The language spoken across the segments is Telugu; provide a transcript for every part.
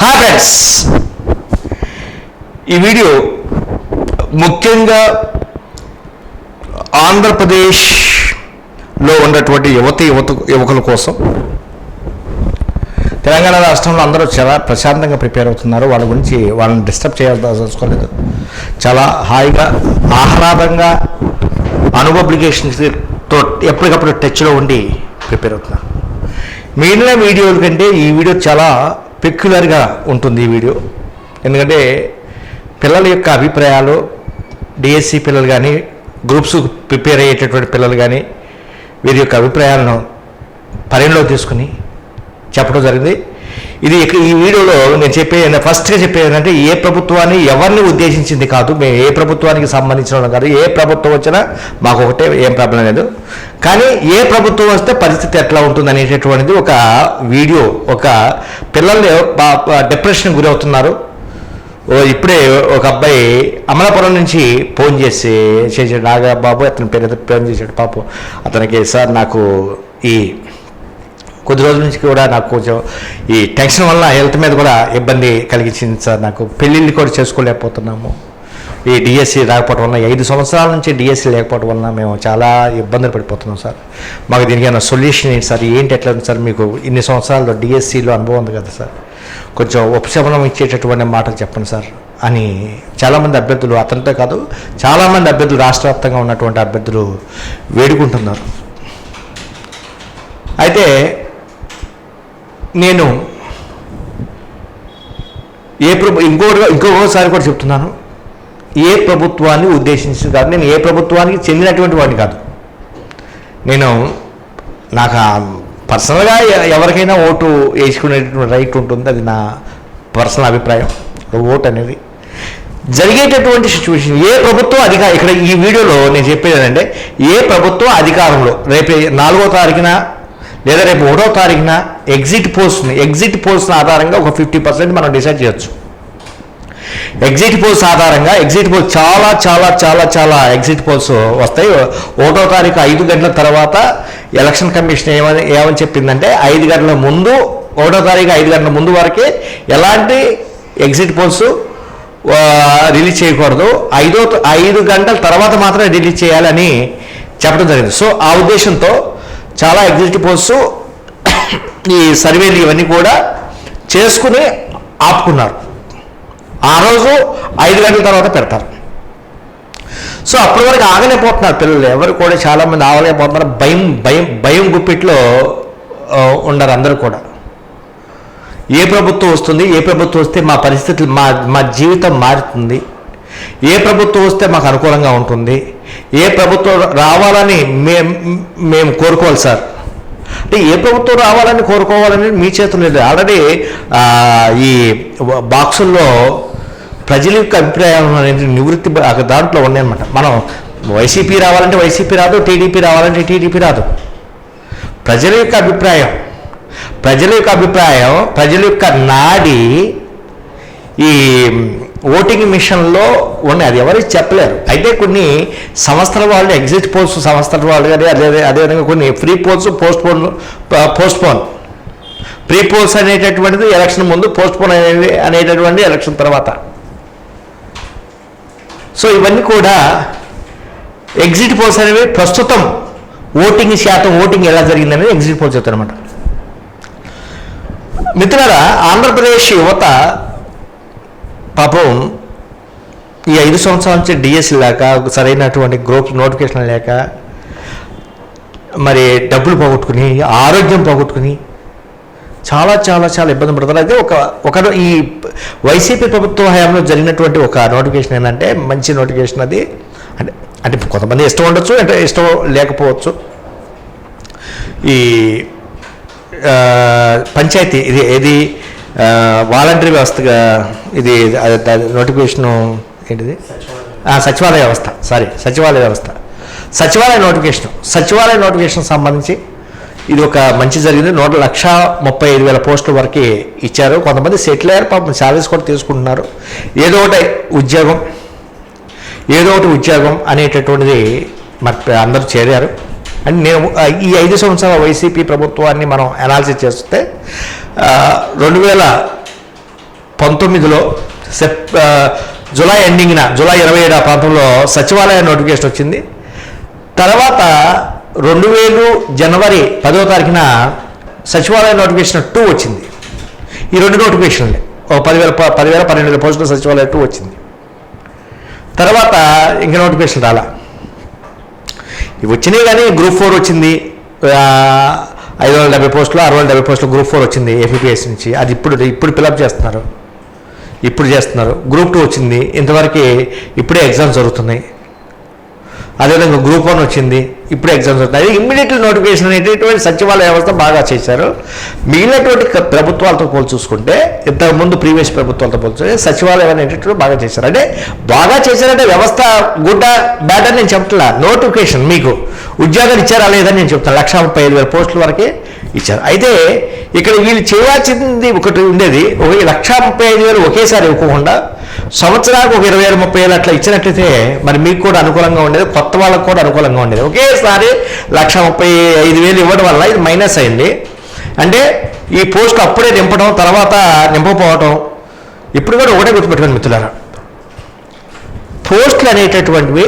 హాయ్ ఫ్రెండ్స్ ఈ వీడియో ముఖ్యంగా ఆంధ్రప్రదేశ్లో ఉన్నటువంటి యువతి యువత యువకుల కోసం తెలంగాణ రాష్ట్రంలో అందరూ చాలా ప్రశాంతంగా ప్రిపేర్ అవుతున్నారు. వాళ్ళ గురించి వాళ్ళని డిస్టర్బ్ చేయాల్సుకోలేదు చాలా హాయిగా ఆహ్లాదంగా అనుపబ్లికేషన్స్తో ఎప్పటికప్పుడు టచ్లో ఉండి ప్రిపేర్ అవుతున్నారు. మిగిలిన వీడియోల కంటే ఈ వీడియో చాలా పెక్యులర్గా ఉంటుంది ఈ వీడియో. ఎందుకంటే పిల్లల యొక్క అభిప్రాయాలు డిఎస్సి పిల్లలు కానీ గ్రూప్స్ ప్రిపేర్ అయ్యేటటువంటి పిల్లలు కానీ వీరి యొక్క అభిప్రాయాలను పరిగణలో తీసుకుని చెప్పడం జరిగింది. ఇది ఈ వీడియోలో నేను చెప్పే ఫస్ట్గా చెప్పేది ఏంటంటే ఏ ప్రభుత్వాన్ని ఎవరిని ఉద్దేశించింది కాదు మేము ఏ ప్రభుత్వానికి సంబంధించిన వాళ్ళం కాదు ఏ ప్రభుత్వం వచ్చినా మాకు ఒకటే ఏం ప్రాబ్లం లేదు. కానీ ఏ ప్రభుత్వం వస్తే పరిస్థితి ఎట్లా ఉంటుంది అనేటటువంటిది ఒక వీడియో ఒక పిల్లలు డిప్రెషన్ గురవుతున్నారు ఓ ఇప్పుడే ఒక అబ్బాయి అమలాపురం నుంచి ఫోన్ చేసి చేసాడు నాగబాబు అతని పేరు ఫోన్ చేశాడు పాపం. అతనికి సార్ నాకు ఈ కొద్ది రోజుల నుంచి కూడా నాకు కొంచెం ఈ టెన్షన్ వల్ల హెల్త్ మీద కూడా ఇబ్బంది కలిగించింది సార్. నాకు పెళ్ళిళ్ళు కూడా చేసుకోలేకపోతున్నాము. ఈ డిఎస్సి రాకపోవడం వల్ల ఐదు సంవత్సరాల నుంచి డిఎస్సి లేకపోవడం వలన మేము చాలా ఇబ్బందులు పడిపోతున్నాం సార్. మాకు దీనికి ఏమైనా సొల్యూషన్ ఏంటి సార్? ఏంటి ఎట్లా ఉంది సార్? మీకు ఇన్ని సంవత్సరాల్లో డిఎస్సిలో అనుభవం ఉంది కదా సార్. కొంచెం ఉపశమనం ఇచ్చేటటువంటి మాటలు చెప్పండి సార్ అని చాలామంది అభ్యర్థులు అతనితో కాదు చాలామంది అభ్యర్థులు రాష్ట్ర వ్యాప్తంగా ఉన్నటువంటి అభ్యర్థులు వేడుకుంటున్నారు. అయితే నేను ఏ ప్రభు ఇంకో ఇంకొకసారి కూడా చెప్తున్నాను. ఏ ప్రభుత్వాన్ని ఉద్దేశించి కాదు నేను ఏ ప్రభుత్వానికి చెందినటువంటి వాడిని కాదు. నేను నాకు పర్సనల్గా ఎవరికైనా ఓటు వేసుకునేటువంటి రైట్ ఉంటుంది అది నా పర్సనల్ అభిప్రాయం ఓటు అనేది. జరిగేటటువంటి సిచ్యువేషన్ ఏ ప్రభుత్వం అధికారం ఇక్కడ ఈ వీడియోలో నేను చెప్పేది ఏంటంటే ఏ ప్రభుత్వం అధికారంలో రేపు నాలుగో తారీఖున లేదా రేపు ఒకటో తారీఖున ఎగ్జిట్ పోస్ట్ని ఎగ్జిట్ పోల్స్ ఆధారంగా ఒక ఫిఫ్టీ పర్సెంట్ మనం డిసైడ్ చేయొచ్చు. ఎగ్జిట్ పోల్స్ ఆధారంగా ఎగ్జిట్ పోల్స్ చాలా చాలా చాలా చాలా ఎగ్జిట్ పోల్స్ వస్తాయి. ఒకటో తారీఖు ఐదు గంటల తర్వాత ఎలక్షన్ కమిషన్ ఏమని ఏమని చెప్పిందంటే ఐదు గంటల ముందు ఒకటో తారీఖు ఐదు గంటల ముందు వరకే ఎలాంటి ఎగ్జిట్ పోల్స్ రిలీజ్ చేయకూడదు. ఐదో ఐదు గంటల తర్వాత మాత్రమే రిలీజ్ చేయాలని చెప్పడం జరిగింది. సో ఆ ఉద్దేశంతో చాలా ఎగ్జిట్ పోల్స్ ఈ సర్వేలు ఇవన్నీ కూడా చేసుకుని ఆపుకున్నారు. ఆ రోజు ఐదు గంటల తర్వాత పెడతారు. సో అప్పటి వరకు ఆగలేకపోతున్నారు పిల్లలు. ఎవరు కూడా చాలామంది ఆగలేకపోతున్నారు. భయం భయం భయం గుప్పిట్లో ఉండరు అందరూ కూడా. ఏ ప్రభుత్వం వస్తుంది ఏ ప్రభుత్వం వస్తే మా పరిస్థితులు మా మా జీవితం మారుతుంది. ఏ ప్రభుత్వం వస్తే మాకు అనుకూలంగా ఉంటుంది? ఏ ప్రభుత్వం రావాలని మేము మేము కోరుకోవాలి సార్. అంటే ఏ ప్రభుత్వం రావాలని కోరుకోవాలని మీ చేతులు లేదు. ఆల్రెడీ ఈ బాక్సుల్లో ప్రజల యొక్క అభిప్రాయం అనేది నివృత్తి దాంట్లో ఉన్నాయన్నమాట మనం వైసీపీ రావాలంటే వైసీపీ రాదు టీడీపీ రావాలంటే టీడీపీ రాదు. ప్రజల యొక్క అభిప్రాయం ప్రజల యొక్క అభిప్రాయం ప్రజల యొక్క నాడి ఈ ఓటింగ్ మిషన్లో ఉన్నాయి అది ఎవరికి చెప్పలేరు. అయితే కొన్ని సంస్థల వాళ్ళు ఎగ్జిట్ పోల్స్ సంస్థల వాళ్ళు కానీ అదే అదేవిధంగా కొన్ని free polls postpone postpone pre polls అనేటటువంటిది ఎలక్షన్ ముందు పోస్ట్ పోన్ అనేది అనేటటువంటి ఎలక్షన్ తర్వాత. సో ఇవన్నీ కూడా ఎగ్జిట్ పోల్స్ అనేవి ప్రస్తుతం ఓటింగ్ శాతం ఓటింగ్ ఎలా జరిగిందనేది ఎగ్జిట్ పోల్స్ చెప్తారనమాట మిత్రులారా ఆంధ్రప్రదేశ్ యువత పాపం ఈ ఐదు సంవత్సరాల నుంచి డిఎస్సి లేక సరైనటువంటి గ్రూప్ నోటిఫికేషన్ లేక మరి డబ్బులు పోగొట్టుకుని ఆరోగ్యం పోగొట్టుకుని చాలా చాలా చాలా ఇబ్బంది పడుతున్నారు అయితే ఒక ఒక ఈ వైసీపీ ప్రభుత్వ హయాంలో జరిగినటువంటి ఒక నోటిఫికేషన్ ఏంటంటే మంచి నోటిఫికేషన్ అది. అంటే అంటే కొంతమంది ఇష్టం ఉండొచ్చు అంటే ఇష్టం లేకపోవచ్చు. ఈ పంచాయతీ ఇది ఏది? వాలంటరీ వ్యవస్థగా ఇది నోటిఫికేషన్ ఏంటిది? సచివాలయ వ్యవస్థ. సారీ సచివాలయ వ్యవస్థ. సచివాలయ నోటిఫికేషన్. సచివాలయ నోటిఫికేషన్ సంబంధించి ఇది ఒక మంచి జరిగింది. నూట లక్ష ముప్పై ఐదు వేల పోస్టుల వరకు ఇచ్చారు. కొంతమంది సెటిల్ అయ్యారు పాపం శాలరీస్ కూడా తీసుకుంటున్నారు. ఏదో ఒకటి ఉద్యోగం ఏదో ఒకటి ఉద్యోగం అనేటటువంటిది మరి అందరూ చేరారు. అండ్ నేను ఈ ఐదు సంవత్సరాల వైసీపీ ప్రభుత్వాన్ని మనం అనాలిసిస్ చేస్తే రెండు వేల పంతొమ్మిదిలో సెప్ జూలై ఎండింగ్న జూలై ఇరవై ఏడు ఆ ప్రాంతంలో సచివాలయ నోటిఫికేషన్ వచ్చింది. తర్వాత రెండు వేలు జనవరి పదో తారీఖున సచివాలయ నోటిఫికేషన్ టూ వచ్చింది. ఈ రెండు నోటిఫికేషన్లే. ఓ పదివేల పదివేల పన్నెండు వేల పోస్టుల సచివాలయ టూ వచ్చింది. తర్వాత ఇంకా నోటిఫికేషన్ రాలా. ఇవి వచ్చినాయి కానీ గ్రూప్ ఫోర్ వచ్చింది. ఐదు వందల డెబ్బై పోస్టులు ఆరు వందల డెబ్బై పోస్టులు గ్రూప్ ఫోర్ వచ్చింది ఏపీఎస్ నుంచి. అది ఇప్పుడు ఇప్పుడు ఫిలప్ చేస్తున్నారు. ఇప్పుడు చేస్తున్నారు. గ్రూప్ టూ వచ్చింది. ఇంతవరకు ఇప్పుడే ఎగ్జామ్స్ జరుగుతున్నాయి. అదేవిధంగా గ్రూప్ వన్ వచ్చింది. ఇప్పుడే ఎగ్జామ్స్ వస్తున్నాయి అది ఇమ్మీడియట్లీ నోటిఫికేషన్ అనేటటువంటి సచివాలయ వ్యవస్థ బాగా చేశారు. మిగిలినటువంటి ప్రభుత్వాలతో పోల్చి చూసుకుంటే ఇంతకుముందు ప్రీవియస్ ప్రభుత్వాలతో పోల్చుకుంటే సచివాలయం అనేటటువంటి బాగా చేశారు. అంటే బాగా చేశారంటే వ్యవస్థ గుడ్డ బ్యాడ్ అని నేను చెప్తున్నా నోటిఫికేషన్ మీకు. ఉద్యోగాలు ఇచ్చారా లేదని నేను చెప్తాను. లక్ష ముప్పై ఐదు వేల పోస్టుల వరకే ఇచ్చారు. అయితే ఇక్కడ వీళ్ళు చేయాల్సింది ఒకటి ఉండేది. ఒక లక్ష ముప్పై ఐదు వేలు ఒకేసారి ఇవ్వకుండా సంవత్సరానికి ఒక ఇరవై వేలు ముప్పై వేలు అట్లా ఇచ్చినట్లయితే మరి మీకు కూడా అనుకూలంగా ఉండేది. కొత్త వాళ్ళకు కూడా అనుకూలంగా ఉండేది. ఒకేసారి లక్ష ముప్పై ఐదు వేలు ఇవ్వడం వల్ల ఇది మైనస్ అయింది. అంటే ఈ పోస్ట్ అప్పుడే నింపడం తర్వాత నింపకపోవటం ఇప్పుడు కూడా ఒకటే గుర్తుపెట్టుకోండి మిత్రులారా. పోస్టులు అనేటటువంటివి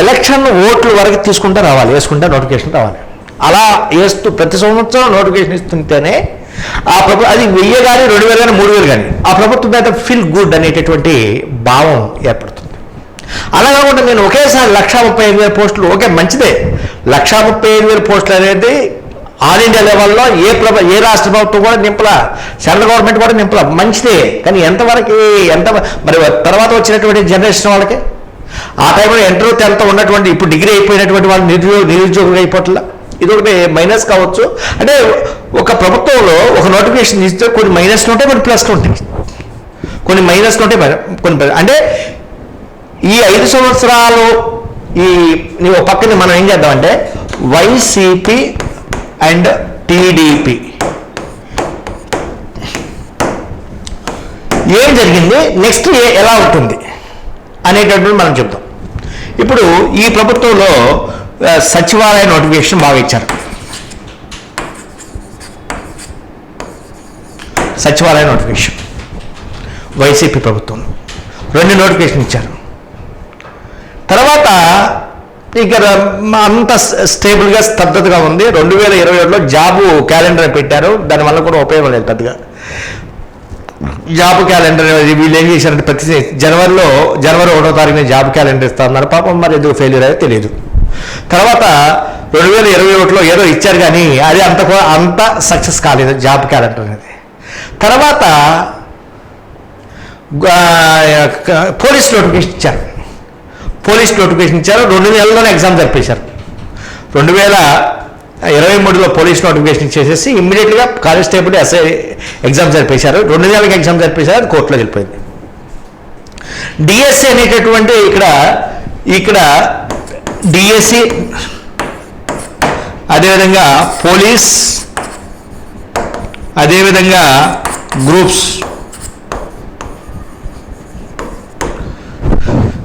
ఎలక్షన్ ఓట్లు వరకు తీసుకుంటే రావాలి వేసుకుంటే నోటిఫికేషన్ రావాలి. అలా వేస్తూ ప్రతి సంవత్సరం నోటిఫికేషన్ ఇస్తుంటేనే ఆ ప్రభు అది వెయ్యి కానీ రెండు వేలు కానీ మూడు వేలు కానీ ఆ ప్రభుత్వం మీద ఫీల్ గుడ్ అనేటటువంటి భావం ఏర్పడుతుంది. అలా కాకుండా నేను ఒకేసారి లక్ష ముప్పై ఐదు వేల పోస్టులు ఓకే మంచిదే. లక్ష ముప్పై ఐదు వేల పోస్టులు అనేది ఆల్ ఇండియా లెవెల్లో ఏ ప్రభ ఏ రాష్ట్ర ప్రభుత్వం కూడా నింపలా. సెంట్రల్ గవర్నమెంట్ కూడా నింపలా. మంచిదే. కానీ ఎంతవరకు ఎంత మరి తర్వాత వచ్చినటువంటి జనరేషన్ వాళ్ళకి ఆ టైంలో ఇంటర్ టెన్త్ ఉన్నటువంటి ఇప్పుడు డిగ్రీ అయిపోయినటువంటి వాళ్ళు నిరుద్యోగ నిరుద్యోగులు అయిపోట్లా. ఇది ఒకటి మైనస్ కావచ్చు. అంటే ఒక ప్రభుత్వంలో ఒక నోటిఫికేషన్ ఇస్తే కొన్ని మైనస్లు ఉంటాయి కొన్ని ప్లస్లు ఉంటాయి. కొన్ని మైనస్లు ఉంటాయి కొన్ని అంటే ఈ ఐదు సంవత్సరాలు ఈ నీ పక్కన మనం ఏం చేద్దామంటే వైసీపీ అండ్ టీడీపీ ఏం జరిగింది? నెక్స్ట్ ఎలా ఉంటుంది? అనేటటువంటి మనం చెప్తాం. ఇప్పుడు ఈ ప్రభుత్వంలో సచివాలయ నోటిఫికేషన్ బాగా ఇచ్చారు. సచివాలయ నోటిఫికేషన్. వైసీపీ ప్రభుత్వం. రెండు నోటిఫికేషన్ ఇచ్చారు. తర్వాత ఇక అంత స్టేబుల్గా స్తబ్దతగా ఉంది. రెండు వేల ఇరవై ఏడులో జాబు క్యాలెండర్ పెట్టారు. దానివల్ల కూడా ఉపయోగం లేదు పెద్దగా. జాబ్ క్యాలెండర్ అనేది వీళ్ళు ఏం చేశారంటే ప్రతి జనవరిలో జనవరి ఒకటో తారీఖున జాబ్ క్యాలెండర్ ఇస్తున్నారు పాపం మరి ఎందుకు ఫెయిల్యూర్ అయ్యో తెలియదు. తర్వాత రెండు వేల ఇరవై ఒకటిలో ఏదో ఇచ్చారు కానీ అది అంత అంత సక్సెస్ కాలేదు జాబ్ క్యాలెండర్ అనేది. తర్వాత పోలీస్ నోటిఫికేషన్ ఇచ్చారు. పోలీస్ నోటిఫికేషన్ ఇచ్చారు. రెండు నెలల్లోనే ఎగ్జామ్ జరిపేశారు. రెండు వేల ఇరవై మూడులో పోలీస్ నోటిఫికేషన్ ఇచ్చేసేసి ఇమ్మీడియట్గా కానిస్టేబుల్ ఎస్ఐ ఎగ్జామ్ జరిపేశారు. రెండు నెలలకు ఎగ్జామ్ జరిపేశారు అది కోర్టులో వెళ్ళిపోయింది. డిఎస్సి అనేటటువంటి ఇక్కడ ఇక్కడ డిఎస్సి అదేవిధంగా పోలీస్ అదేవిధంగా గ్రూప్స్.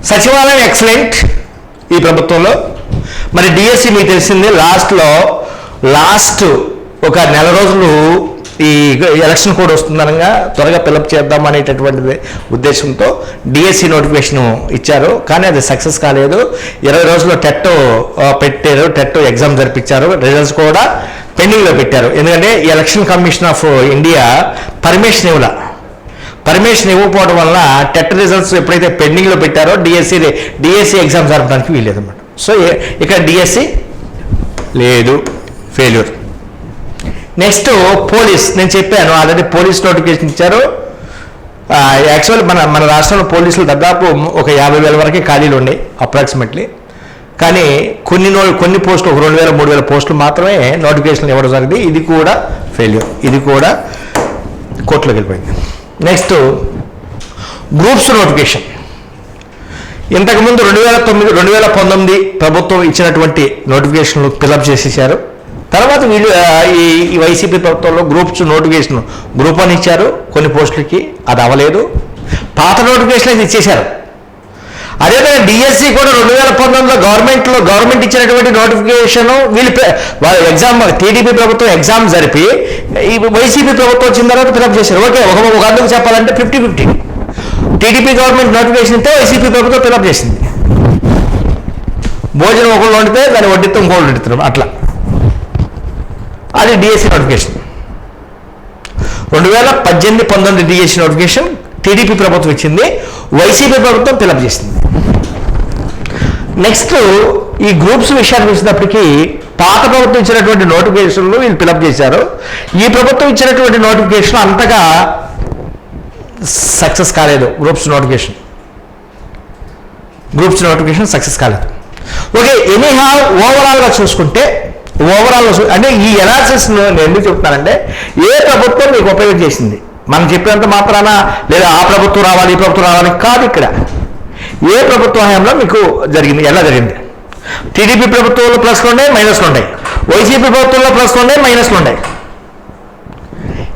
సచివాలయం ఎక్సలెంట్ ఈ ప్రభుత్వంలో. మరి డిఎస్సి మీకు తెలిసింది లాస్ట్లో లాస్ట్ ఒక నెల రోజులు ఈ ఎలక్షన్ కోడ్ వస్తుందనగా త్వరగా పిలప్ చేద్దాం అనేటటువంటి ఉద్దేశంతో డిఎస్సి నోటిఫికేషన్ ఇచ్చారు. కానీ అది సక్సెస్ కాలేదు. ఇరవై రోజుల్లో టెట్ పెట్టారు. టెట్ ఎగ్జామ్ జరిపించారు. రిజల్ట్స్ కూడా పెండింగ్లో పెట్టారు. ఎందుకంటే election commission of India permission ఇవ్వాల. పర్మిషన్ ఇవ్వకపోవడం వల్ల టెట్ రిజల్ట్స్ ఎప్పుడైతే పెండింగ్లో పెట్టారో డిఎస్సి డిఎస్సి ఎగ్జామ్ జరపడానికి వీల్లేదు అన్నమాట సో ఇక్కడ డిఎస్సి లేదు. ఫెయిల్యూర్. నెక్స్ట్ పోలీస్ నేను చెప్పాను ఆల్రెడీ పోలీస్ నోటిఫికేషన్ ఇచ్చారు. యాక్చువల్ మన మన రాష్ట్రంలో పోలీసులు దాదాపు ఒక యాభై వేల వరకే ఖాళీలు ఉన్నాయి అప్రాక్సిమేట్లీ కానీ కొన్ని నో కొన్ని పోస్టులు ఒక రెండు వేల మూడు వేల పోస్టులు మాత్రమే నోటిఫికేషన్లు ఇవ్వడం జరిగింది. ఇది కూడా ఫెయిల్యూర్. ఇది కూడా కోర్టులోకి వెళ్ళిపోయింది. Next groups notification. ఇంతకుముందు రెండు వేల తొమ్మిది రెండు వేల పంతొమ్మిది ప్రభుత్వం ఇచ్చినటువంటి నోటిఫికేషన్లు ఫిలప్ చేసేసారు. తర్వాత వీళ్ళు ఈ ఈ వైసీపీ ప్రభుత్వంలో గ్రూప్స్ నోటిఫికేషన్ గ్రూప్ అని ఇచ్చారు. కొన్ని పోస్టులకి అది అవ్వలేదు. పాత నోటిఫికేషన్ అయితే ఇచ్చేశారు. అదేవిధంగా డిఎస్సి కూడా రెండు వేల పంతొమ్మిదిలో గవర్నమెంట్లో గవర్నమెంట్ ఇచ్చినటువంటి నోటిఫికేషన్ వీళ్ళు వాళ్ళ ఎగ్జామ్ టీడీపీ ప్రభుత్వం ఎగ్జామ్ జరిపి ఈ వైసీపీ ప్రభుత్వం వచ్చిన తర్వాత ఫిలప్ చేశారు. ఓకే ఒక ఒక అందుకు చెప్పాలంటే fifty fifty TDP government notification ఇస్తే వైసీపీ ప్రభుత్వం ఫిలప్ చేసింది. భోజనం ఒకళ్ళు వండితే దాన్ని వడ్డితో ఇంకోళ్ళు అట్లా. అది డిఎస్సి నోటిఫికేషన్ రెండు వేల పద్దెనిమిది పంతొమ్మిది డిఎస్సి నోటిఫికేషన్ టీడీపీ ప్రభుత్వం ఇచ్చింది వైసీపీ ప్రభుత్వం ఫిలప్ చేసింది. నెక్స్ట్ ఈ గ్రూప్స్ విషయానికి వచ్చినప్పటికీ పాత ప్రభుత్వం ఇచ్చినటువంటి నోటిఫికేషన్లు వీళ్ళు ఫిలప్ చేశారు. ఈ ప్రభుత్వం ఇచ్చినటువంటి నోటిఫికేషన్ అంతగా సక్సెస్ కాలేదు groups notification groups notification success కాలేదు. ఓకే ఎనీహా ఓవరాల్గా చూసుకుంటే ఓవరాల్ అంటే ఈ ఎనాలిసిస్ నేను ఎందుకు చెప్తున్నానంటే ఏ ప్రభుత్వం మీకు ఉపయోగం చేసింది? మనం చెప్పినంత మాత్రాన లేదా ఆ ప్రభుత్వం రావాలి ఈ ప్రభుత్వం రావాలి కాదు ఇక్కడ. ఏ ప్రభుత్వ హయాంలో మీకు జరిగింది? ఎలా జరిగింది? టీడీపీ ప్రభుత్వంలో ప్లస్లు ఉన్నాయి మైనస్లు ఉన్నాయి. వైసీపీ ప్రభుత్వంలో ప్లస్లు ఉన్నాయి మైనస్లు ఉన్నాయి.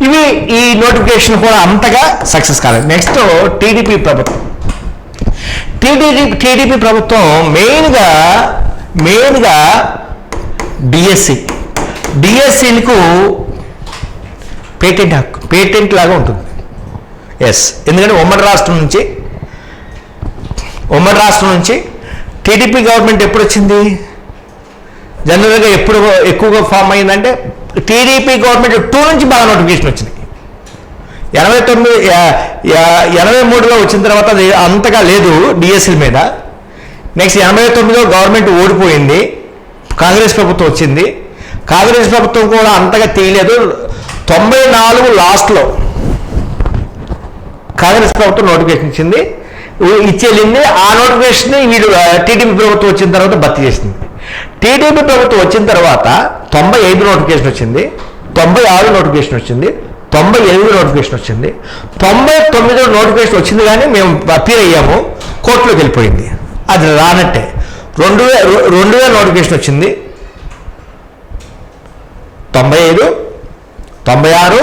ఇవి ఈ నోటిఫికేషన్ కూడా అంతగా సక్సెస్ కాలేదు. నెక్స్ట్ టీడీపీ ప్రభుత్వం. టీడీపీ టీడీపీ ప్రభుత్వం మెయిన్గా మెయిన్గా డిఎస్సి డిఎస్సిలకు పేటెంట్ హక్కు పేటెంట్ లాగా ఉంటుంది. ఎస్ ఎందుకంటే ఉమ్మడి రాష్ట్రం నుంచి ఉమ్మడి రాష్ట్రం నుంచి టీడీపీ గవర్నమెంట్ ఎప్పుడు వచ్చింది జనరల్గా ఎప్పుడు ఎక్కువగా ఫామ్ అయిందంటే టీడీపీ గవర్నమెంట్ టూ నుంచి బాగా నోటిఫికేషన్ వచ్చింది. ఎనభై తొమ్మిది ఎనభై మూడులో వచ్చిన తర్వాత అది అంతగా లేదు డిఎస్సీల మీద. నెక్స్ట్ ఎనభై తొమ్మిదిలో గవర్నమెంట్ ఓడిపోయింది. కాంగ్రెస్ ప్రభుత్వం వచ్చింది. కాంగ్రెస్ ప్రభుత్వం కూడా అంతగా తీయలేదు. తొంభై నాలుగు లాస్ట్లో కాంగ్రెస్ ప్రభుత్వం నోటిఫికేషన్ ఇచ్చింది. ఇచ్చేళ్ళింది ఆ నోటిఫికేషన్ వీడు టీడీపీ ప్రభుత్వం వచ్చిన తర్వాత భర్తీ చేసింది. టీడీపీ ప్రభుత్వం వచ్చిన తర్వాత తొంభై ఐదు నోటిఫికేషన్ వచ్చింది. తొంభై ఆరు నోటిఫికేషన్ వచ్చింది. తొంభై ఎనిమిది నోటిఫికేషన్ వచ్చింది. తొంభై తొమ్మిదో నోటిఫికేషన్ వచ్చింది కానీ మేము అపీల్ అయ్యాము. కోర్టులోకి వెళ్ళిపోయింది. అది రానట్టే. రెండు వేల రెండు వేల నోటిఫికేషన్ వచ్చింది. తొంభై ఐదు తొంభై ఆరు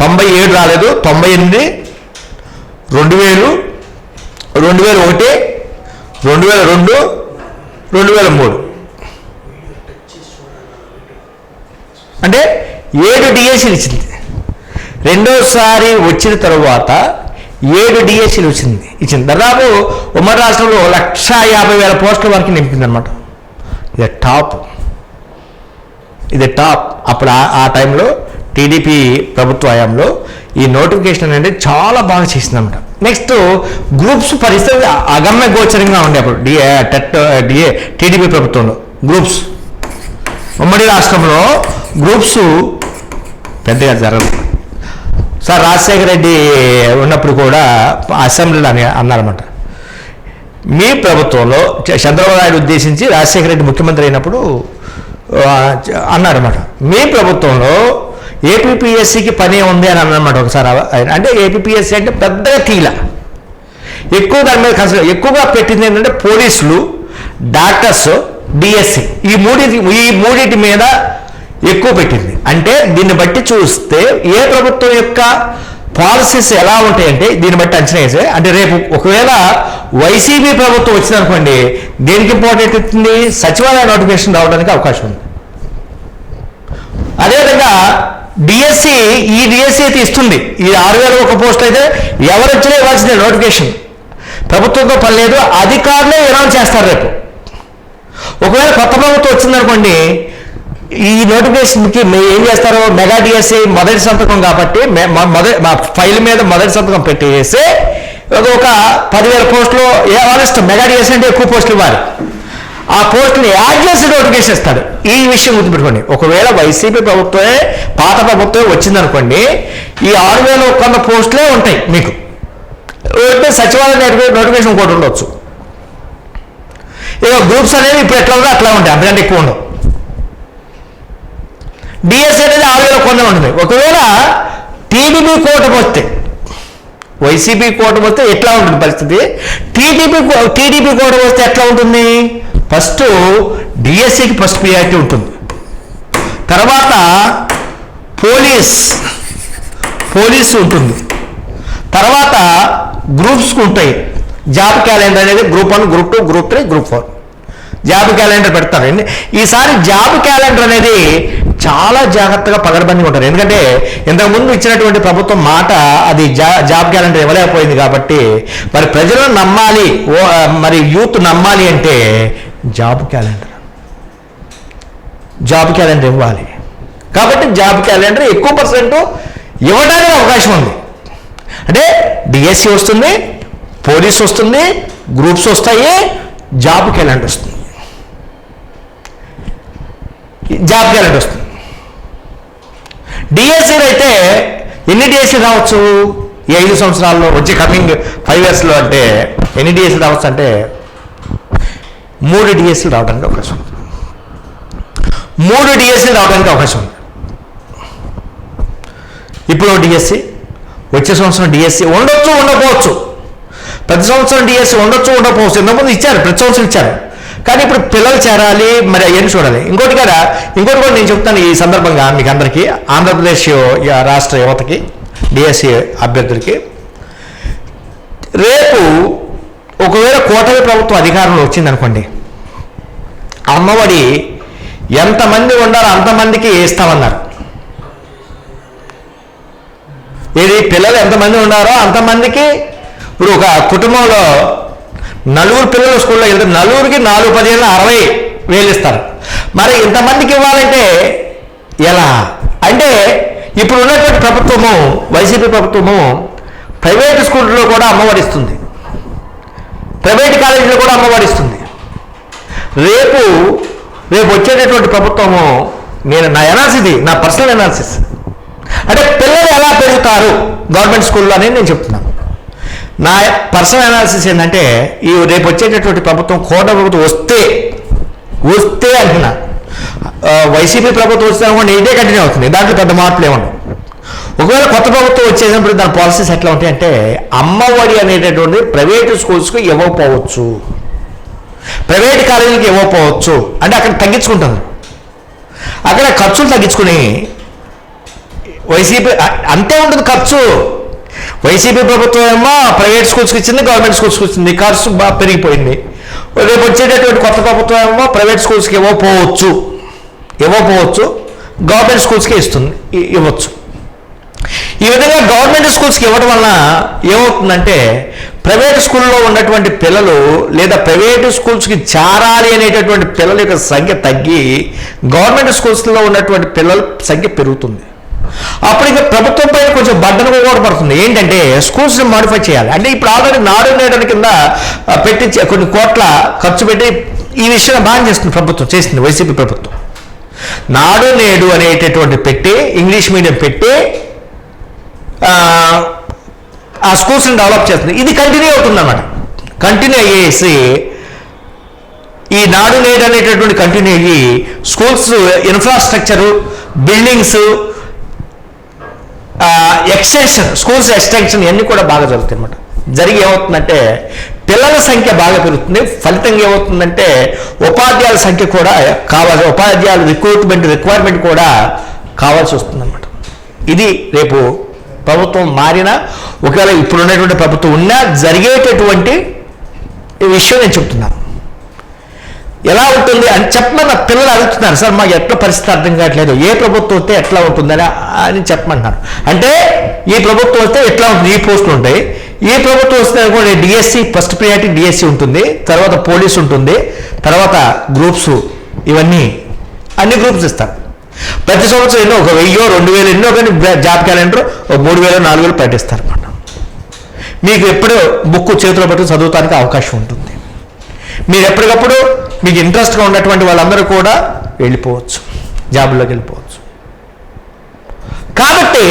తొంభై ఏడు రాలేదు తొంభై ఎనిమిది రెండు వేలు రెండు వేల ఒకటి రెండు వేల రెండు రెండు వేల మూడు అంటే ఏడు డిఎస్సీలు ఇచ్చింది. రెండోసారి వచ్చిన తరువాత ఏడు డిఎస్సీలు వచ్చింది ఇచ్చింది. దాదాపు ఉమ్మడి రాష్ట్రంలో లక్ష యాభై వేల పోస్టుల వరకు నింపింది అనమాట ఇది టాప్. ఇది టాప్. అప్పుడు ఆ- ఆ టైంలో టీడీపీ ప్రభుత్వ హయాంలో ఈ నోటిఫికేషన్ అనేది చాలా బాగా చేసిందన్నమాట. నెక్స్ట్ గ్రూప్స్ పరిస్థితి అగమ్య గోచరంగా ఉండే అప్పుడు డిఏ టెట్ డిఏ టీడీపీ ప్రభుత్వంలో. గ్రూప్స్. ఉమ్మడి రాష్ట్రంలో గ్రూప్స్ పెద్దగా జరగదు సార్ రాజశేఖర రెడ్డి ఉన్నప్పుడు కూడా అసెంబ్లీలో అని అన్నారన్నమాట. మీ ప్రభుత్వంలో చ- చంద్రబాబు నాయుడు ఉద్దేశించి రాజశేఖర రెడ్డి ముఖ్యమంత్రి అయినప్పుడు అన్నారన్నమాట. మీ ప్రభుత్వంలో ఏపీపీఎస్సికి పని ఉంది అని అన్నమాట ఒకసారి ఆయన. అంటే ఏపీపీఎస్సి అంటే పెద్దగా కీల. ఎక్కువ దాని మీద కన్సిడర్ ఎక్కువగా పెట్టింది ఏంటంటే పోలీసులు డాక్టర్స్ డిఎస్సి. ఈ మూడింటి ఈ మూడింటి మీద ఎక్కువ పెట్టింది. అంటే దీన్ని బట్టి చూస్తే ఏ ప్రభుత్వం యొక్క పాలసీస్ ఎలా ఉంటాయంటే దీన్ని బట్టి అంచనా వేసే అంటే రేపు ఒకవేళ వైసీపీ ప్రభుత్వం వచ్చిందనుకోండి దేనికి ఇంపార్టెంట్ ఇస్తుంది సచివాలయ నోటిఫికేషన్ రావడానికి అవకాశం ఉంది. అదేవిధంగా డిఎస్సి ఈ డిఎస్సి అయితే ఇస్తుంది. ఈ ఆరు వేల ఒక పోస్ట్ అయితే ఎవరు వచ్చినా ఇవ్వాల్సిందే నోటిఫికేషన్. ప్రభుత్వంతో పని లేదు అధికారులే అనౌన్స్ చేస్తారు రేపు. ఒకవేళ కొత్త ప్రభుత్వం వచ్చిందనుకోండి ఈ నోటిఫికేషన్కి మీరు ఏం చేస్తారు మెగా డిఎస్ఏ మొదటి సంతకం కాబట్టి మొదటి మా ఫైల్ మీద మొదటి సంతకం పెట్టేసి ఒక- ఒక పదివేల పోస్టులు ఏ ఆనెస్ట్ మెగా డిఎస్ఏ అంటే ఎక్కువ పోస్టులు ఇవ్వాలి. ఆ పోస్టుని యాడ్ చేసి నోటిఫికేషన్ ఇస్తాడు. ఈ విషయం గుర్తుపెట్టుకోండి. ఒకవేళ వైసీపీ ప్రభుత్వమే పాత ప్రభుత్వమే వచ్చిందనుకోండి ఈ ఆరు వేల వంద పోస్టులే ఉంటాయి మీకు. సచివాలయం నోటిఫికేషన్ కూడా ఉండొచ్చు. ఇక గ్రూప్స్ అనేవి ఇప్పుడు ఎట్లా ఉందో అట్లా ఉంటాయి. అంతకంటే ఎక్కువ ఉండవు. డిఎస్ అనేది ఆరు వేల కొందరు ఉంటుంది ఒకవేళ టీడీపీ కూటమి వస్తే వైసీపీ కూటమి వస్తే ఎట్లా ఉంటుంది పరిస్థితి? టీడీపీ టీడీపీ కూటమి వస్తే ఎట్లా ఉంటుంది? ఫస్ట్ డిఎస్సికి ఫస్ట్ ప్రియారిటీ ఉంటుంది. తర్వాత పోలీస్ పోలీస్ ఉంటుంది. తర్వాత గ్రూప్స్కి ఉంటాయి. జాబ్ క్యాలెండర్ అనేది group one group two group three group four job calendar పెడతారు. ఈసారి జాబ్ క్యాలెండర్ అనేది చాలా జాగ్రత్తగా పగడబంది ఉంటారు ఎందుకంటే ఇంతకుముందు ఇచ్చినటువంటి ప్రభుత్వం మాట అది జా జాబ్ క్యాలెండర్ ఇవ్వలేకపోయింది కాబట్టి మరి ప్రజలను నమ్మాలి. ఓ మరి యూత్ నమ్మాలి అంటే జాబ్ క్యాలెండర్. జాబ్ క్యాలెండర్ ఇవ్వాలి. కాబట్టి జాబ్ క్యాలెండర్ ఎక్కువ పర్సెంట్ ఇవ్వడానికి అవకాశం ఉంది. అంటే డిఎస్సి వస్తుంది పోలీస్ వస్తుంది గ్రూప్స్ వస్తాయి జాబ్ క్యాలెండర్ వస్తుంది. జాబ్ క్యాలెండర్ వస్తుంది. డిఎస్సీలో అయితే ఎన్ని డిఎస్సీ రావచ్చు? ఈ ఐదు సంవత్సరాల్లో వచ్చే కమింగ్ ఫైవ్ ఇయర్స్లో అంటే ఎన్ని డిఎస్సీ రావచ్చు అంటే మూడు డిఎస్సీ రావడానికి అవకాశం ఉంది. మూడు డిఎస్సీ రావడానికి అవకాశం ఉంది. ఇప్పుడు డిఎస్సి వచ్చే సంవత్సరం డిఎస్సి ఉండొచ్చు ఉండకపోవచ్చు. ప్రతి సంవత్సరం డిఎస్సి ఉండొచ్చు ఉండకపోవచ్చు. ఎంతమంది ఇచ్చారు ప్రతి సంవత్సరం ఇచ్చారు. కానీ ఇప్పుడు పిల్లలు చేరాలి మరి అవన్నీ చూడాలి. ఇంకోటి కదా ఇంకోటి కూడా నేను చెప్తాను ఈ సందర్భంగా మీకు అందరికీ ఆంధ్రప్రదేశ్ రాష్ట్ర యువతకి డిఎస్సి అభ్యర్థులకి. రేపు ఒకవేళ కూటమి ప్రభుత్వం అధికారంలో వచ్చిందనుకోండి అమ్మఒడి ఎంతమంది ఉండాలో అంతమందికి ఇస్తామన్నారు. ఇది పిల్లలు ఎంతమంది ఉన్నారో అంతమందికి ఇప్పుడు ఒక కుటుంబంలో నలుగురు పిల్లలు స్కూల్లో వెళ్తే నలుగురికి నాలుగు పదిహేను అరవై వేలు ఇస్తారు. మరి ఇంతమందికి ఇవ్వాలంటే ఎలా? అంటే ఇప్పుడు ఉన్నటువంటి ప్రభుత్వము వైసీపీ ప్రభుత్వము ప్రైవేట్ స్కూల్లో కూడా అమ్మఒడిస్తుంది. ప్రైవేట్ కాలేజీలో కూడా అమ్మఒడిస్తుంది. రేపు రేపు వచ్చేటటువంటి ప్రభుత్వము నేను నా ఎనాలిసిస్ నా పర్సనల్ ఎనాలిసిస్ అంటే పిల్లలు ఎలా పెరుగుతారు గవర్నమెంట్ స్కూల్లో అనేది నేను చెప్తున్నాను. నా పర్సనల్ అనాలిసిస్ ఏంటంటే ఈ రేపు వచ్చేటటువంటి ప్రభుత్వం కోట ప్రభుత్వం వస్తే వస్తే అంటున్నా. వైసీపీ ప్రభుత్వం వస్తే అనుకోండి ఇదే కంటిన్యూ అవుతుంది. దాంట్లో పెద్ద మార్పులు ఏముండవు. ఒకవేళ కొత్త ప్రభుత్వం వచ్చేసినప్పుడు దాని పాలసీస్ ఎట్లా ఉంటాయంటే అమ్మఒడి అనేటటువంటి ప్రైవేట్ స్కూల్స్కి ఇవ్వకపోవచ్చు. ప్రైవేట్ కాలేజీలకు ఇవ్వకపోవచ్చు. అంటే అక్కడ తగ్గించుకుంటాను అక్కడ ఖర్చులు తగ్గించుకుని వైసీపీ అంతే ఉంటుంది ఖర్చు. వైసీపీ ప్రభుత్వం ఏమో ప్రైవేట్ స్కూల్స్కి ఇచ్చింది గవర్నమెంట్ స్కూల్స్కి ఇచ్చింది. ఖర్చు బాగా పెరిగిపోయింది. రేపు వచ్చేటటువంటి కొత్త ప్రభుత్వం ఏమో ప్రైవేట్ స్కూల్స్కి ఇవ్వకపోవచ్చు. ఇవ్వకపోవచ్చు. గవర్నమెంట్ స్కూల్స్కి ఇస్తుంది ఇవ్వచ్చు. ఈ విధంగా గవర్నమెంట్ స్కూల్స్కి ఇవ్వడం వలన ఏమవుతుందంటే ప్రైవేట్ స్కూల్లో ఉన్నటువంటి పిల్లలు లేదా ప్రైవేట్ స్కూల్స్కి చేరాలి అనేటటువంటి పిల్లల యొక్క సంఖ్య తగ్గి గవర్నమెంట్ స్కూల్స్లో ఉన్నటువంటి పిల్లల సంఖ్య పెరుగుతుంది. అప్పుడు ఇక ప్రభుత్వం పైన కొంచెం బడ్డను కూడా పడుతుంది ఏంటంటే స్కూల్స్ని మాడిఫై చేయాలి. అంటే ఇప్పుడు ఆల్రెడీ నాడు నేడు కింద పెట్టి కొన్ని కోట్ల ఖర్చు పెట్టి ఈ విషయం బాగా చేస్తుంది ప్రభుత్వం చేసింది వైసీపీ ప్రభుత్వం. నాడు నేడు అనేటటువంటి పెట్టి ఇంగ్లీష్ మీడియం పెట్టి ఆ, స్కూల్స్ని డెవలప్ చేస్తుంది. ఇది కంటిన్యూ అవుతుంది అన్నమాట కంటిన్యూ అయ్యేసి ఈ నాడు నేడు అనేటటువంటి కంటిన్యూ అయ్యి schools infrastructure buildings extension schools extension ఇవన్నీ కూడా బాగా జరుగుతాయి అనమాట జరిగి ఏమవుతుందంటే పిల్లల సంఖ్య బాగా పెరుగుతుంది. ఫలితంగా ఏమవుతుందంటే ఉపాధ్యాయుల సంఖ్య కూడా కావాల్సి ఉపాధ్యాయుల రిక్రూట్మెంట్ రిక్వైర్మెంట్ కూడా కావాల్సి వస్తుందన్నమాట. ఇది రేపు ప్రభుత్వం మారినా ఒకవేళ ఇప్పుడు ఉన్నటువంటి ప్రభుత్వం ఉన్నా జరిగేటటువంటి విషయం నేను చెప్తున్నాను. ఎలా ఉంటుంది అని చెప్పమని నా పిల్లలు అడుగుతున్నారు సార్ మాకు ఎట్లా పరిస్థితి అర్థం కావట్లేదు. ఏ ప్రభుత్వం వస్తే ఎట్లా ఉంటుందని అని చెప్పమంటున్నారు. అంటే ఈ ప్రభుత్వం వస్తే ఎట్లా ఉంటుంది? ఈ పోస్టులు ఉంటాయి. ఈ ప్రభుత్వం వస్తే కూడా డిఎస్సి ఫస్ట్ ప్రియారిటీ డిఎస్సి ఉంటుంది. తర్వాత పోలీస్ ఉంటుంది. తర్వాత గ్రూప్స్ ఇవన్నీ అన్ని గ్రూప్స్ ఇస్తారు. ప్రతి సంవత్సరం ఎన్నో ఒక వెయ్యో రెండు వేలు ఎన్నో కానీ జాబ్ క్యాలెండర్ ఒక మూడు వేలు నాలుగు వేలు ప్రకటిస్తారు అన్నమాట మీకు ఎప్పుడో బుక్ చేతిలో పట్టుకుని చదువుతానికి అవకాశం ఉంటుంది. మీరు ఎప్పటికప్పుడు మీకు ఇంట్రెస్ట్గా ఉన్నటువంటి వాళ్ళందరూ కూడా వెళ్ళిపోవచ్చు. జాబుల్లోకి వెళ్ళిపోవచ్చు. కాబట్టి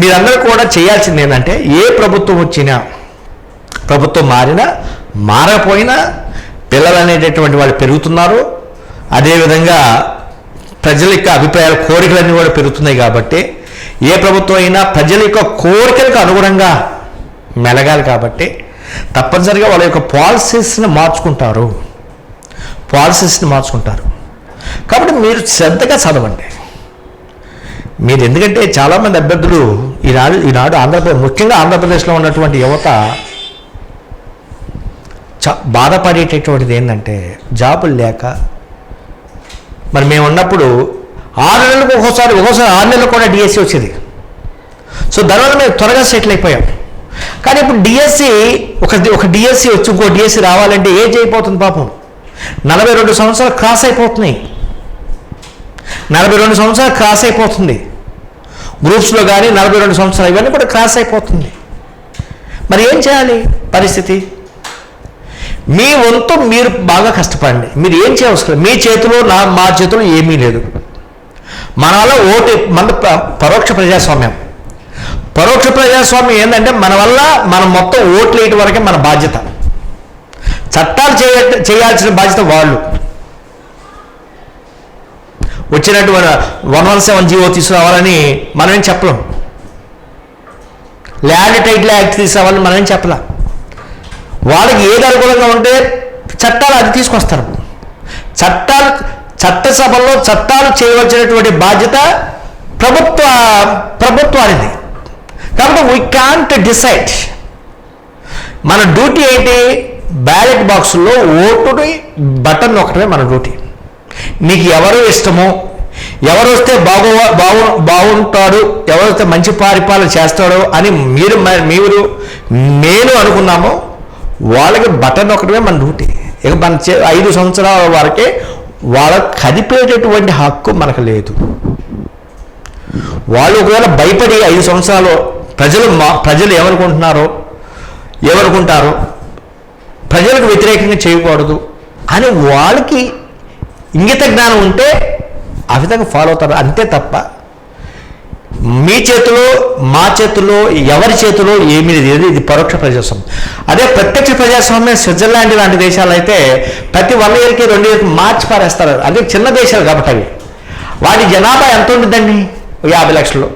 మీరందరూ కూడా చేయాల్సింది ఏంటంటే ఏ ప్రభుత్వం వచ్చినా ప్రభుత్వం మారినా మారకపోయినా పిల్లలు అనేటటువంటి వాళ్ళు పెరుగుతున్నారు. అదేవిధంగా ప్రజల యొక్క అభిప్రాయాలు కోరికలన్నీ కూడా పెరుగుతున్నాయి కాబట్టి ఏ ప్రభుత్వం అయినా ప్రజల యొక్క కోరికలకు అనుగుణంగా మెలగాలి కాబట్టి తప్పనిసరిగా వాళ్ళ యొక్క పాలసీస్ని మార్చుకుంటారు. పాలసీస్ని మార్చుకుంటారు. కాబట్టి మీరు శ్రద్ధగా చదవండి. మీరు ఎందుకంటే చాలామంది అభ్యర్థులు ఈనాడు ఈనాడు ఆంధ్రప్రదేశ్ ముఖ్యంగా ఆంధ్రప్రదేశ్లో ఉన్నటువంటి యువత చ బాధపడేటటువంటిది ఏంటంటే జాబులు లేక మరి మేము ఉన్నప్పుడు ఆరు నెలలకు ఒక్కోసారి ఒక్కోసారి ఆరు నెలలకు కూడా డిఎస్సి వచ్చేది. సో దానివల్ల మేము త్వరగా సెటిల్ అయిపోయాం. కానీ ఇప్పుడు డిఎస్సి ఒక ఒక డిఎస్సి వచ్చి ఇంకో డిఎస్సి రావాలంటే ఏజ్ అయిపోతుంది పాపం. నలభై రెండు సంవత్సరాలు క్రాస్ అయిపోతున్నాయి. నలభై రెండు సంవత్సరాలు క్రాస్ అయిపోతుంది. గ్రూప్స్లో కానీ నలభై రెండు సంవత్సరాలు ఇవన్నీ కూడా క్రాస్ అయిపోతుంది. మరి ఏం చేయాలి? పరిస్థితి? మీ వంతు మీరు బాగా కష్టపడండి. మీరు ఏం చేయవసరం మీ చేతిలో నా మా చేతిలో ఏమీ లేదు. మనలో ఓటు మన ప- పరోక్ష ప్రజాస్వామ్యం. పరోక్ష ప్రజాస్వామ్యం ఏంటంటే మన వల్ల మనం మొత్తం ఓట్లు వేయటం వరకే మన బాధ్యత. చట్టాలు చేయ చేయాల్సిన బాధ్యత వాళ్ళు. వచ్చినటువంటి వన్ వన్ సెవెన్ జీవో తీసుకురావాలని మనమేం చెప్పలేం. ల్యాండ్ టైటిల్ యాక్ట్ తీసుకురావాలని మనమేం చెప్పలేం. వాళ్ళకి ఏది అనుకూలంగా ఉంటే చట్టాలు అది తీసుకొస్తారు. చట్టాలు చట్టసభలో చట్టాలు చేయవలసినటువంటి బాధ్యత ప్రభుత్వ ప్రభుత్వానిది. కాబట్టి వీ క్యాంట్ డిసైడ్ మన డ్యూటీ ఏంటి? బ్యాలెట్ బాక్స్లో ఓటుని బటన్ ఒకటే మన డ్యూటీ నీకు ఎవరు ఇష్టమో? ఎవరు వస్తే బాగు బాగు బాగుంటాడు? ఎవరు వస్తే మంచి పరిపాలన చేస్తాడో? అని మీరు మీరు నేను అనుకున్నామో. వాళ్ళకి బటన్ నొక్కడమే మన డ్యూటీ ఇక మన చే- ఐదు సంవత్సరాల వరకే వాళ్ళకి కదిపేటటువంటి హక్కు మనకు లేదు. వాళ్ళు ఒకవేళ భయపడి ఐదు సంవత్సరాలు ప్రజలు మా ప్రజలు ఏమనుకుంటున్నారో ఏమనుకుంటారో ప్రజలకు వ్యతిరేకంగా చేయకూడదు అని వాళ్ళకి ఇంగిత జ్ఞానం ఉంటే ఆ విధంగా ఫాలో అవుతారు. అంతే తప్ప మీ చేతిలో మా చేతిలో ఎవరి చేతిలో ఏమీ లేదు. ఇది పరోక్ష ప్రజాస్వామ్యం. అదే ప్రత్యక్ష ప్రజాస్వామ్యం స్విట్జర్లాండ్ లాంటి దేశాలు అయితే ప్రతి వన్ ఇయర్కి రెండు ఇయర్కి మార్చి పారేస్తారు. అదే చిన్న దేశాలు కాబట్టి అవి. వాటి జనాభా ఎంత ఉంటుందండి? యాభై లక్షలు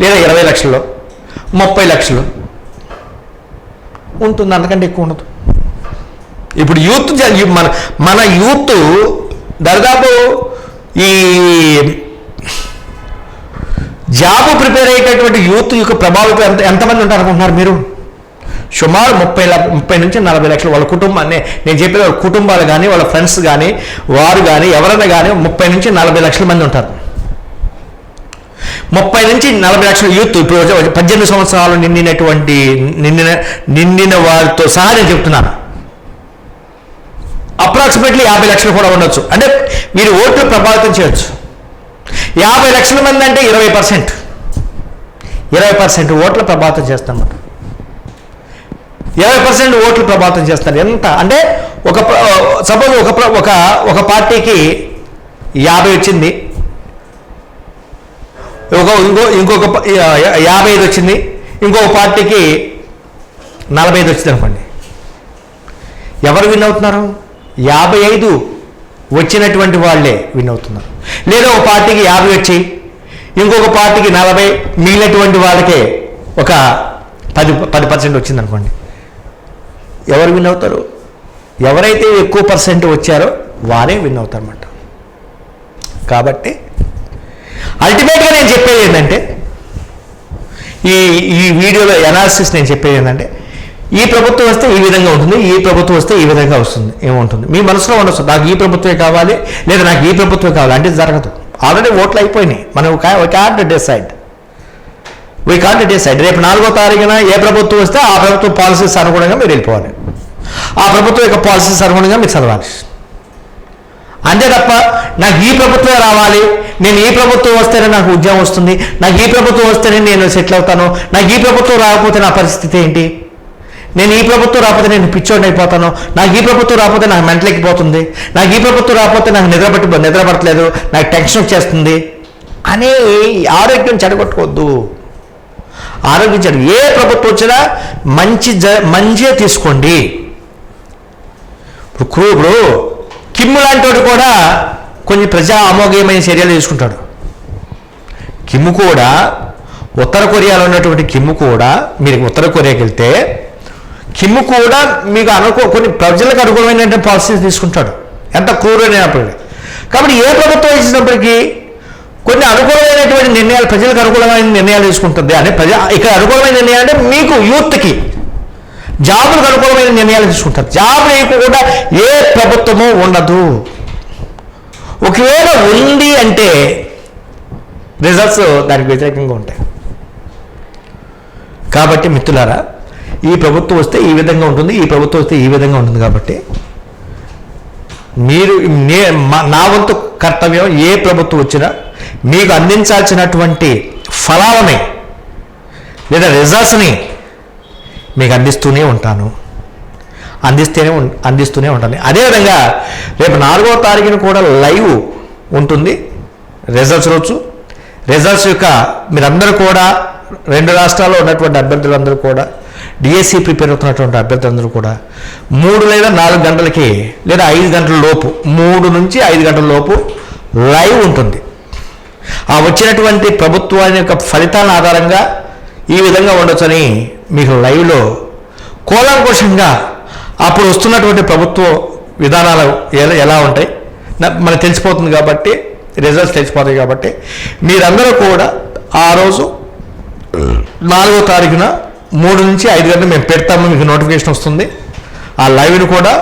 లేదా ఇరవై లక్షలు. ముప్పై లక్షలు. ఉంటుంది అంతకంటే ఎక్కువ ఉండదు. ఇప్పుడు యూత్ మన మన యూత్ దాదాపు ఈ జాబ్ ప్రిపేర్ అయ్యేటటువంటి యూత్ యొక్క ప్రభావితం ఎంత ఎంతమంది ఉంటారు అనుకుంటున్నారు మీరు? సుమారు ముప్పై లక్ష ముప్పై నుంచి నలభై లక్షలు వాళ్ళ కుటుంబాన్ని నేను చెప్పేది వాళ్ళ కుటుంబాలు కానీ వాళ్ళ ఫ్రెండ్స్ కానీ వారు కానీ ఎవరైనా కానీ ముప్పై నుంచి నలభై లక్షల మంది ఉంటారు. ముప్పై నుంచి నలభై లక్షల యూత్ ఇప్పుడు పద్దెనిమిది సంవత్సరాలు నిండినటువంటి నిండిన నిండిన వారితో సహా నేను చెప్తున్నాను. అప్రాక్సిమేట్లీ యాభై లక్షలు కూడా ఉండొచ్చు. అంటే మీరు ఓట్లు ప్రభావితం చేయొచ్చు. యాభై లక్షల మంది అంటే ఇరవై పర్సెంట్. ఇరవై పర్సెంట్ ఓట్లు ప్రభావితం చేస్తామన్నమాట ఇరవై పర్సెంట్ ఓట్లు ప్రభావితం చేస్తారు ఎంత? అంటే ఒక సపోజ్ ఒక ఒక ఒక పార్టీకి యాభై వచ్చింది. ఒక ఇంకో ఇంకొక ప- యా- యాభై ఐదు వచ్చింది. ఇంకొక పార్టీకి నలభై ఐదు వచ్చింది అనుకోండి. ఎవరు విన్ అవుతున్నారు? యాభై ఐదు వచ్చినటువంటి వాళ్ళే విన్ అవుతున్నారు. లేదా ఒక పార్టీకి యాభై వచ్చి ఇంకొక పార్టీకి నలభై మిగిలినటువంటి వాళ్ళకే ఒక పది పది పర్సెంట్ వచ్చింది అనుకోండి. ఎవరు విన్ అవుతారు? ఎవరైతే ఎక్కువ పర్సెంట్ వచ్చారో వారే విన్ అవుతారన్నమాట. కాబట్టి అల్టిమేట్గా నేను చెప్పేది ఏంటంటే ఈ ఈ వీడియోలో ఎనాలిసిస్ నేను చెప్పేది ఏంటంటే ఈ ప్రభుత్వం వస్తే ఈ విధంగా ఉంటుంది ఈ ప్రభుత్వం వస్తే ఈ విధంగా వస్తుంది ఏముంటుంది? మీ మనసులో ఉండొచ్చు నాకు ఈ ప్రభుత్వమే కావాలి లేదా నాకు ఈ ప్రభుత్వమే కావాలి అంటే జరగదు. ఆల్రెడీ ఓట్లు అయిపోయినాయి. మనం can't decide we can't decide రేపు నాలుగో తారీఖున ఏ ప్రభుత్వం వస్తే ఆ ప్రభుత్వం పాలసీస్ అనుగుణంగా మీరు వెళ్ళిపోవాలి. ఆ ప్రభుత్వం యొక్క పాలసీస్ అనుగుణంగా మీరు చదవాలి. అంతే తప్ప నాకు ఈ ప్రభుత్వమే రావాలి నేను ఈ ప్రభుత్వం వస్తేనే నాకు ఉద్యోగం వస్తుంది నాకు ఈ ప్రభుత్వం వస్తేనే నేను సెటిల్ అవుతాను నాకు ఈ ప్రభుత్వం రాకపోతే నా పరిస్థితి ఏంటి? నేను ఈ ప్రభుత్వం రాకపోతే నేను పిచ్చోడి అయిపోతాను నాకు ఈ ప్రభుత్వం రాకపోతే నాకు మెంటలెక్కిపోతుంది నాకు ఈ ప్రభుత్వం రాకపోతే నాకు నిద్ర పట్టి నిద్ర నాకు టెన్షన్ వచ్చేస్తుంది అనే ఆరోగ్యం చెడగొట్టుకోవద్దు. ఆరోగ్యం చెడు ఏ ప్రభుత్వం వచ్చినా మంచి జ మంచిగా తీసుకోండి. ఇప్పుడు క్రూ ఇప్పుడు కిమ్ము లాంటి వాడు కూడా కొన్ని ప్రజా అమోఘమైన చర్యలు తీసుకుంటాడు. కిమ్ము కూడా ఉత్తర కొరియాలో ఉన్నటువంటి కిమ్ము కూడా మీరు ఉత్తర కొరియాకి వెళ్తే కిమ్ కూడా మీకు అనుకో కొన్ని ప్రజలకు అనుకూలమైనటువంటి పాలసీస్ తీసుకుంటాడు. ఎంత క్రూరమైనప్పటికీ కాబట్టి ఏ ప్రభుత్వం ఇచ్చినప్పటికీ కొన్ని అనుకూలమైనటువంటి నిర్ణయాలు ప్రజలకు అనుకూలమైన నిర్ణయాలు తీసుకుంటుంది. అంటే ప్రజ ఇక్కడ అనుకూలమైన నిర్ణయాలు అంటే మీకు యూత్కి జాబులకు అనుకూలమైన నిర్ణయాలు తీసుకుంటారు. జాబ్ లేకుండా ఏ ప్రభుత్వము ఉండదు. ఒకవేళ ఉంది అంటే రిజల్ట్స్ దానికి వ్యతిరేకంగా ఉంటాయి. కాబట్టి మిత్రులారా ఈ ప్రభుత్వం వస్తే ఈ విధంగా ఉంటుంది ఈ ప్రభుత్వం వస్తే ఈ విధంగా ఉంటుంది కాబట్టి మీరు నే నా వంతు కర్తవ్యం ఏ ప్రభుత్వం వచ్చినా మీకు అందించాల్సినటువంటి ఫలాలని లేదా రిజల్ట్స్ని మీకు అందిస్తూనే ఉంటాను. అందిస్తేనే ఉం- అందిస్తూనే ఉంటుంది అదేవిధంగా రేపు నాలుగో తారీఖున కూడా లైవ్ ఉంటుంది. రిజల్ట్స్ రోజు. రిజల్ట్స్ యొక్క మీరందరూ కూడా రెండు రాష్ట్రాల్లో ఉన్నటువంటి అభ్యర్థులందరూ కూడా డిఎస్సి ప్రిపేర్ అవుతున్నటువంటి అభ్యర్థులందరూ కూడా మూడు లేదా నాలుగు గంటలకి లేదా ఐదు గంటల లోపు మూడు నుంచి ఐదు గంటల లోపు లైవ్ ఉంటుంది. ఆ వచ్చినటువంటి ప్రభుత్వాన్ని యొక్క ఫలితాల ఆధారంగా ఈ విధంగా ఉండొచ్చని మీకు లైవ్లో కోలంకోశంగా అప్పుడు వస్తున్నటువంటి ప్రభుత్వ విధానాలు ఎలా ఎలా ఉంటాయి? మనకు తెలిసిపోతుంది కాబట్టి రిజల్ట్స్ తెలిసిపోతాయి కాబట్టి మీరందరూ కూడా ఆ రోజు నాలుగో తారీఖున మూడు నుంచి ఐదు గంటలు మేము పెడతాము మీకు నోటిఫికేషన్ వస్తుంది. ఆ లైవ్ని కూడా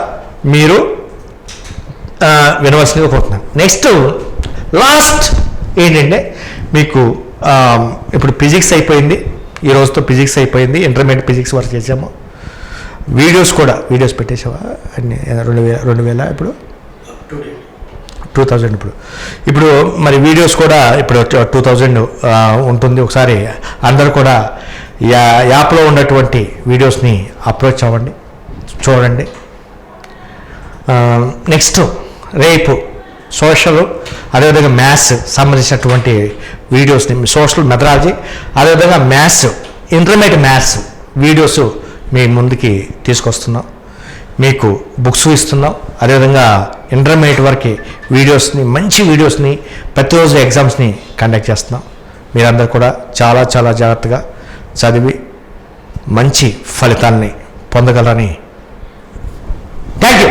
మీరు వినవలసిందిగా కోరుతున్నాను నెక్స్ట్ లాస్ట్ ఏంటంటే మీకు ఇప్పుడు ఫిజిక్స్ అయిపోయింది. ఈ రోజుతో ఫిజిక్స్ అయిపోయింది. ఇంటర్మీడియట్ ఫిజిక్స్ వరకు చేసాము వీడియోస్ కూడా వీడియోస్ పెట్టేసావా? అన్ని రెండు వేల రెండు వేల ఇప్పుడు? టూ థౌజండ్ ఇప్పుడు. ఇప్పుడు మరి వీడియోస్ కూడా ఇప్పుడు టూ థౌజండ్ ఉంటుంది ఒకసారి. అందరు కూడా యా యాప్లో ఉన్నటువంటి వీడియోస్ని అప్రోచ్ అవ్వండి. చూడండి. నెక్స్ట్ రేపు సోషల్ అదేవిధంగా మ్యాథ్స్ సంబంధించినటువంటి వీడియోస్ని సోషల్ మెథడాలజీ అదేవిధంగా మ్యాథ్స్ ఇంటర్మీడియట్ మ్యాథ్స్ వీడియోస్ మీ ముందుకి తీసుకొస్తున్నాం. మీకు బుక్స్ ఇస్తున్నాం. అదేవిధంగా ఇంటర్మీడియట్ వరకు వీడియోస్ని మంచి వీడియోస్ని ప్రతిరోజు ఎగ్జామ్స్ని కండక్ట్ చేస్తున్నాం. మీరందరూ కూడా చాలా చాలా జాగ్రత్తగా చదివి మంచి ఫలితాల్ని పొందగలరని. Thank you